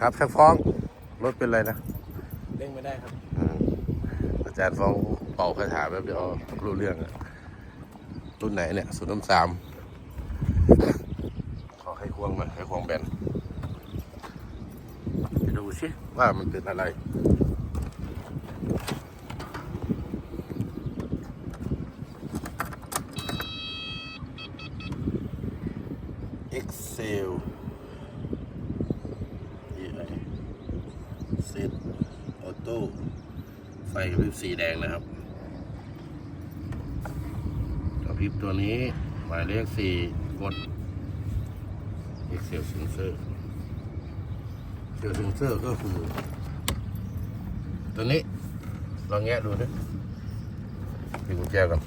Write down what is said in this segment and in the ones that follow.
ครับช่างฟ้องรถเป็นไรนะเร่งไม่ได้ครับอืมอาจารย์ฟ้องเป่าคาถาแบบเดียวรู้เรื่องอะรุ่นไหนเนี่ยศูนย์น้ำสามขอให้ควงหน่อยให้ควงแบนไปดูสิว่ามันเป็นอะไร Excel นี่อะไรเซตออโต้ไฟกระพริบสีแดงนะครับกระพริบตัวนี้หมายเลขสี่กด Excel Sensor Excel Sensor ก็คือ ตัวนี้ลองแงะดูนะดึงกุญแจกัน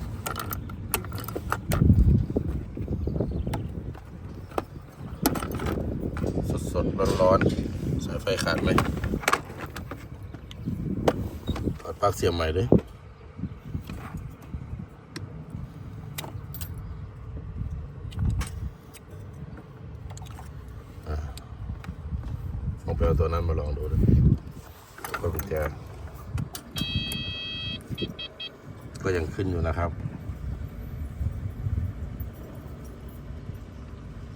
สดสดร้อนๆสายไฟขาดไหม ปลั๊กเสียบใหม่เลยอะผมไปเอาตัวนั้นมาลองดูด้วยก็กุญแจก็ยังขึ้นอยู่นะครับ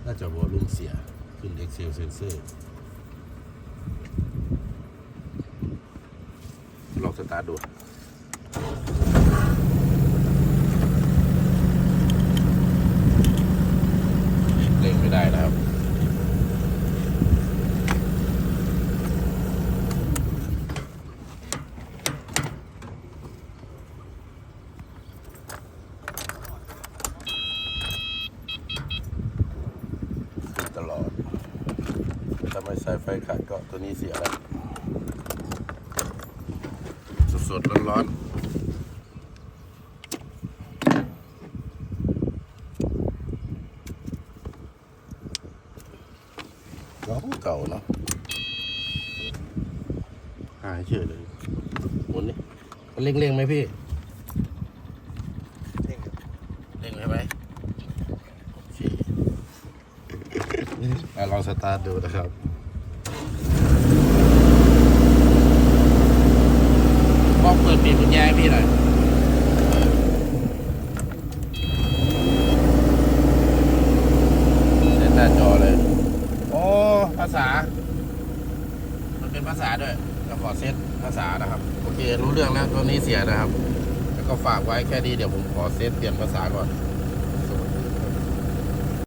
น่าจะวอลลุ่มเสียขึ้น Excel Sensor ลอ ลงสตาร์ทดูเร่งไม่ได้นะครับตลอดถ้าไม่ใส่ไฟขาดก็ตัวนี้เสียแล้ว สดๆร้อนๆล้อเก่าเนาะหายเฉยเลยหมุนนี่มันเร่งๆไหมพี่ เร่งครับเร่งใช่ไหมโอเคอ่ลองสตาร์ทดูนะครับ บองเปิดปิดกุญแจให้พี่หน่อยเล่นหน้าจอเลย โอ้ ภาษา มันเป็นภาษาด้วยเราขอเซตภาษานะครับ โอเค รู้เรื่องแล้วตัวนี้เสียนะครับ แล้วก็ฝากไว้แค่นี้เดี๋ยวผมขอเซตเปลี่ยนภาษาก่อน